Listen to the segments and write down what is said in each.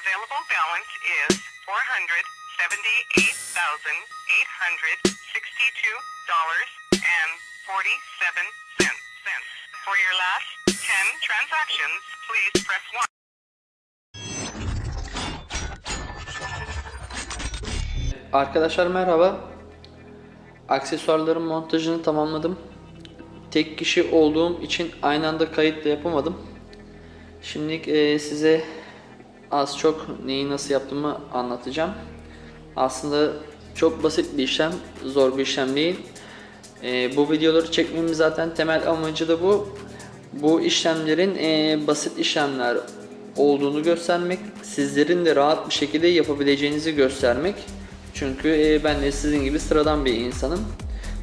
available balance is four hundred seventy-eight thousand eight hundred sixty-two dollars and forty-seven cents. For your last ten transactions, please press one. Arkadaşlar merhaba. Aksesuarların montajını tamamladım. Tek kişi olduğum için aynı anda kayıt da yapamadım. Şimdi e, size az çok neyi nasıl yaptığımı anlatacağım. Aslında çok basit bir işlem, zor bir işlem değil. E, bu videoları çekmemin zaten temel amacı da bu. Bu işlemlerin e, basit işlemler olduğunu göstermek, sizlerin de rahat bir şekilde yapabileceğinizi göstermek. Çünkü e, ben de sizin gibi sıradan bir insanım.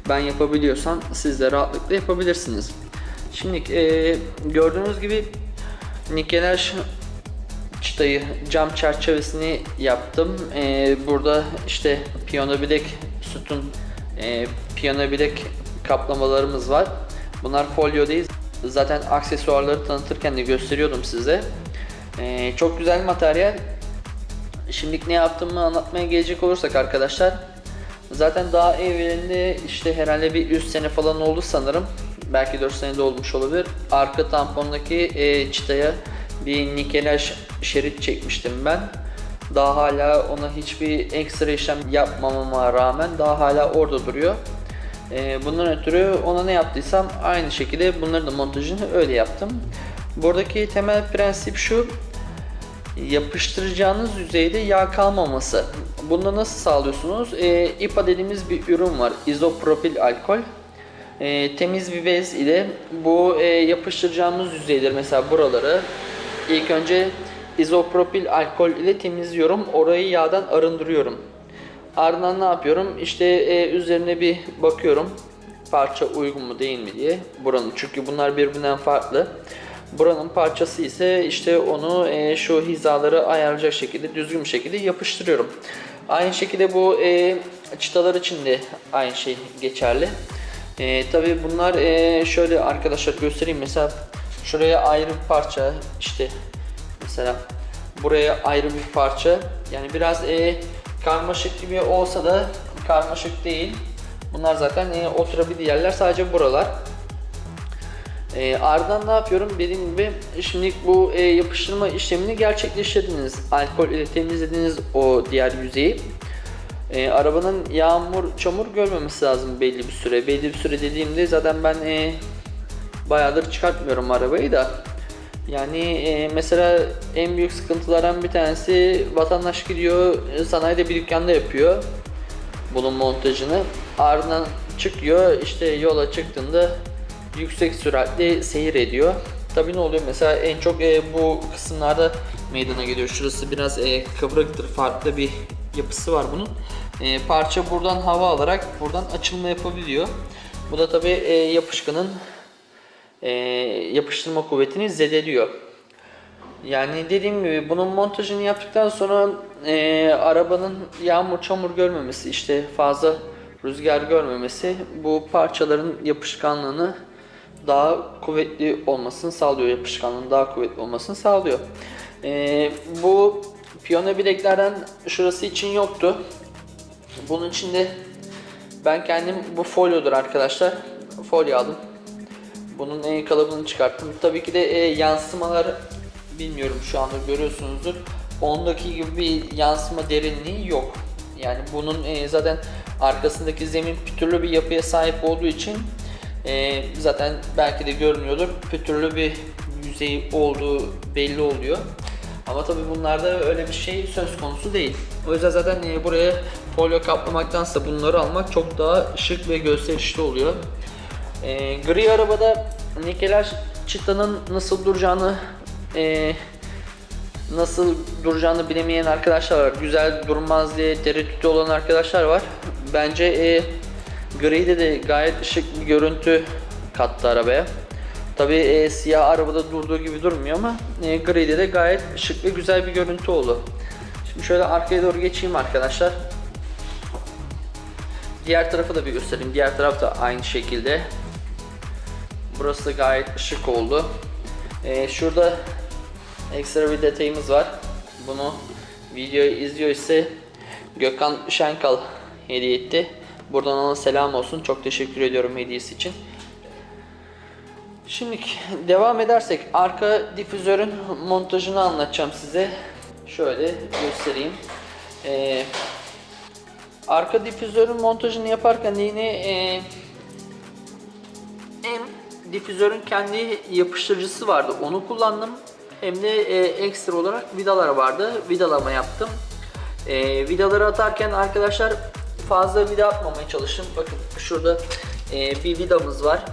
Ben yapabiliyorsam siz de rahatlıkla yapabilirsiniz. Şimdi e, gördüğünüz gibi nikelaj çıtayı cam çerçevesini yaptım. E, burada işte piyano bilek sütun, e, piyano bilek kaplamalarımız var. Bunlar folyo değil. Zaten aksesuarları tanıtırken de gösteriyordum size. E, çok güzel materyal. Şimdi ne yaptığımı anlatmaya gelecek olursak arkadaşlar zaten daha evvelinde işte herhalde bir 3 sene falan oldu sanırım belki 4 senede olmuş olabilir arka tampondaki e, çıtaya bir nikelaj şerit çekmiştim ben daha hala ona hiçbir ekstra işlem yapmamama rağmen daha hala orada duruyor e, bundan ötürü ona ne yaptıysam aynı şekilde bunların da montajını öyle yaptım buradaki temel prensip şu yapıştıracağınız yüzeyde yağ kalmaması. Bunu nasıl sağlıyorsunuz? E, İPA dediğimiz bir ürün var. İzopropil alkol. E, temiz bir bez ile bu e, yapıştıracağımız yüzeyleri mesela buraları ilk önce izopropil alkol ile temizliyorum. Orayı yağdan arındırıyorum. Ardından ne yapıyorum? İşte e, üzerine bir bakıyorum. Parça uygun mu değil mi diye. Buranın çünkü bunlar birbirinden farklı. Buranın parçası ise işte onu e, şu hizaları ayarlayacak şekilde düzgün bir şekilde yapıştırıyorum. Aynı şekilde bu e, çıtalar için de aynı şey geçerli. E, Tabi bunlar e, şöyle arkadaşlar göstereyim mesela şuraya ayrı bir parça işte mesela buraya ayrı bir parça yani biraz e, karmaşık gibi olsa da karmaşık değil. Bunlar zaten e, oturabildiği yerler sadece buralar. E, ardından ne yapıyorum? Dediğim gibi şimdi bu e, yapıştırma işlemini gerçekleştirdiniz. Alkol ile temizlediniz o diğer yüzeyi. E, arabanın yağmur, çamur görmemesi lazım belli bir süre. Belli bir süre dediğimde zaten ben e, bayağıdır çıkartmıyorum arabayı da. Yani e, mesela en büyük sıkıntılardan bir tanesi vatandaş gidiyor sanayide bir dükkanda yapıyor bunun montajını. Ardından çıkıyor işte yola çıktığında yüksek süratle seyir ediyor. Tabii ne oluyor mesela en çok e, bu kısımlarda meydana geliyor. Şurası biraz e, kıvrıktır, farklı bir yapısı var bunun. E, parça buradan hava alarak buradan açılma yapabiliyor. Bu da tabii e, yapışkanın e, yapıştırma kuvvetini zedeliyor. Yani dediğim gibi bunun montajını yaptıktan sonra e, arabanın yağmur çamur görmemesi işte fazla rüzgar görmemesi bu parçaların yapışkanlığını daha kuvvetli olmasını sağlıyor. Yapışkanlığın daha kuvvetli olmasını sağlıyor. E, bu piyano bileklerden şurası için yoktu. Bunun içinde ben kendim bu folyodur arkadaşlar. Folyo aldım. Bunun en kalıbını çıkarttım. Tabii ki de e, yansımalar bilmiyorum şu anda görüyorsunuzdur. Ondaki gibi bir yansıma derinliği yok. Yani bunun e, zaten arkasındaki zemin pütürlü bir yapıya sahip olduğu için e, zaten belki de görünüyordur. Pütürlü bir yüzey olduğu belli oluyor. Ama tabii bunlarda öyle bir şey söz konusu değil. O yüzden zaten e, buraya folyo kaplamaktansa bunları almak çok daha şık ve gösterişli oluyor. E, gri arabada nikelaj çıtanın nasıl duracağını e, nasıl duracağını bilemeyen arkadaşlar var. Güzel durmaz diye tereddütü olan arkadaşlar var. Bence e, gri'de de gayet şık bir görüntü kattı arabaya. Tabi e, siyah arabada durduğu gibi durmuyor ama e, gri'de de gayet şık ve güzel bir görüntü oldu. Şimdi şöyle arkaya doğru geçeyim arkadaşlar. Diğer tarafı da bir göstereyim. Diğer taraf da aynı şekilde. Burası da gayet şık oldu. Ee, şurada ekstra bir detayımız var. bunu videoyu izliyor ise Gökhan Şenkal hediye etti. Buradan ona selam olsun. Çok teşekkür ediyorum hediyesi için. Şimdi devam edersek arka difüzörün montajını anlatacağım size. Şöyle göstereyim. Ee, arka difüzörün montajını yaparken yine e, difüzörün kendi yapıştırıcısı vardı onu kullandım. Hem de e, ekstra olarak vidalar vardı. Vidalama yaptım. E, vidaları atarken arkadaşlar fazla vida atmamaya çalıştım. Bakın şurada e, bir vidamız var.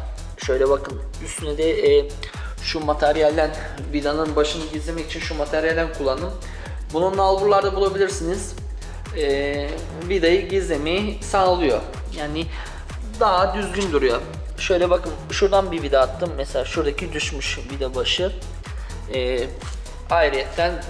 Şöyle bakın üstüne de e, şu materyalden vidanın başını gizlemek için şu materyalden kullandım. Bunun nalburlarda bulabilirsiniz. E, vidayı gizlemeyi sağlıyor. Yani daha düzgün duruyor. Şöyle bakın şuradan bir vida attım. Mesela şuradaki düşmüş vida başı. Ee, ayrıyetten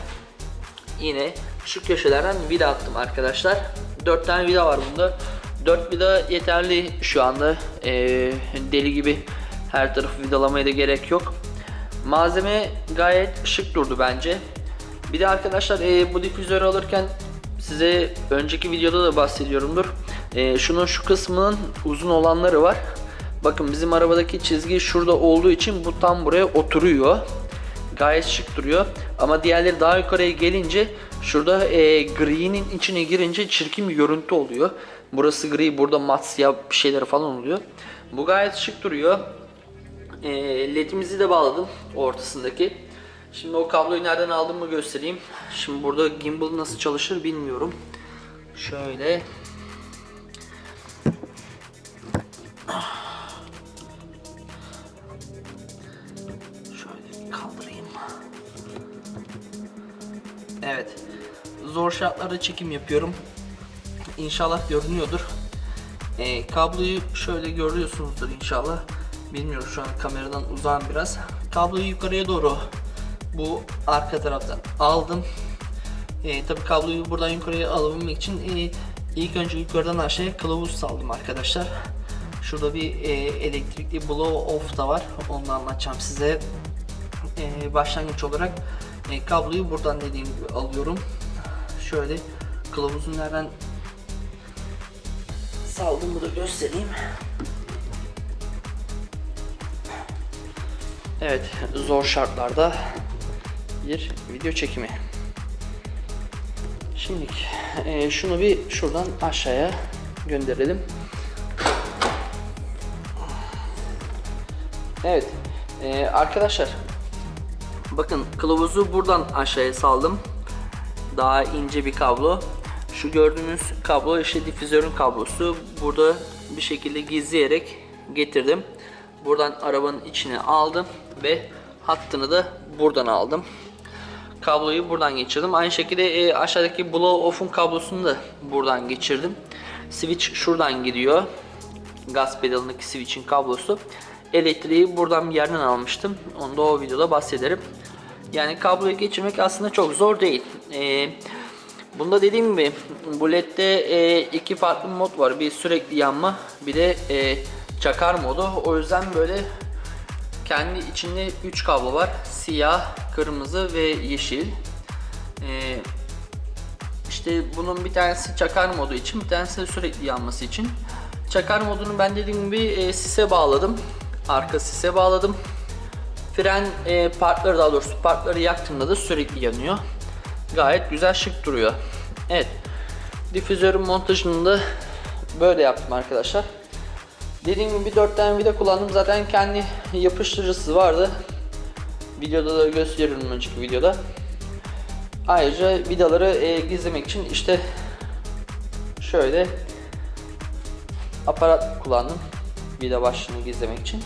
yine şu köşelerden vida attım arkadaşlar. 4 tane vida var bunda. 4 vida yeterli şu anda. Ee, deli gibi her tarafı vidalamaya da gerek yok. Malzeme gayet şık durdu bence. Bir de arkadaşlar e, bu difüzörü alırken size önceki videoda da bahsediyorumdur. E, şunun şu kısmının uzun olanları var. Bakın bizim arabadaki çizgi şurada olduğu için bu tam buraya oturuyor. Gayet şık duruyor. Ama diğerleri daha yukarıya gelince şurada e, gri'nin içine girince çirkin bir görüntü oluyor. Burası gri, burada mat siyah bir şeyler falan oluyor. Bu gayet şık duruyor. E, ledimizi de bağladım ortasındaki. Şimdi o kabloyu nereden aldığımı göstereyim. Şimdi burada gimbal nasıl çalışır bilmiyorum. Şöyle. Zor şartlarda çekim yapıyorum. İnşallah görünüyordur. Ee, kabloyu şöyle görüyorsunuzdur inşallah. Bilmiyorum şu an kameradan uzağım biraz. Kabloyu yukarıya doğru bu arka taraftan aldım. Ee, tabi kabloyu buradan yukarıya alabilmek için e, ilk önce yukarıdan aşağıya kılavuz saldım arkadaşlar. Şurada bir e, elektrikli blow off da var. Onu da anlatacağım size. E, başlangıç olarak e, kabloyu buradan dediğim gibi alıyorum. Şöyle kılavuzun nereden saldığımı da göstereyim. Evet, zor şartlarda bir video çekimi. Şimdi e, şunu bir şuradan aşağıya gönderelim. Evet, e, arkadaşlar bakın kılavuzu buradan aşağıya saldım. Daha ince bir kablo. Şu gördüğünüz kablo işte difüzörün kablosu. Burada bir şekilde gizleyerek getirdim. Buradan arabanın içine aldım ve hattını da buradan aldım. Kabloyu buradan geçirdim. Aynı şekilde e, aşağıdaki blow off'un kablosunu da buradan geçirdim. Switch şuradan gidiyor. Gaz pedalındaki switch'in kablosu. Elektriği buradan bir yerden almıştım. Onu da o videoda bahsederim. Yani kabloyu geçirmek aslında çok zor değil. E, bunda dediğim gibi bu LED'de e, iki farklı mod var. Bir sürekli yanma bir de e, çakar modu. O yüzden böyle kendi içinde 3 kablo var. Siyah, kırmızı ve yeşil. Ee, işte bunun bir tanesi çakar modu için, bir tanesi sürekli yanması için. Çakar modunu ben dediğim gibi e, sise bağladım. Arka sise bağladım. Fren e, partları daha doğrusu partları yaktığımda da sürekli yanıyor. Gayet güzel şık duruyor. Evet. Difüzörün montajını da böyle yaptım arkadaşlar. Dediğim gibi 4 tane vida kullandım. Zaten kendi yapıştırıcısı vardı. Videoda da gösteriyorum önceki videoda. Ayrıca vidaları e, gizlemek için işte şöyle aparat kullandım. Vida başlığını gizlemek için.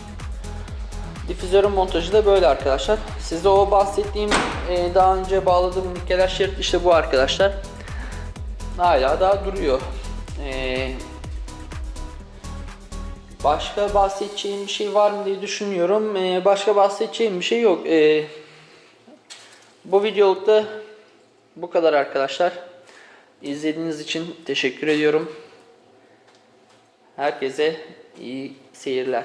Difüzörün montajı da böyle arkadaşlar. Sizde o bahsettiğim e, daha önce bağladığım nikeler şerit işte bu arkadaşlar. Hala daha duruyor. Eee Başka bahsedeceğim bir şey var mı diye düşünüyorum. Ee, başka bahsedeceğim bir şey yok. Ee, bu videolukta bu kadar arkadaşlar. İzlediğiniz için teşekkür ediyorum. Herkese iyi seyirler.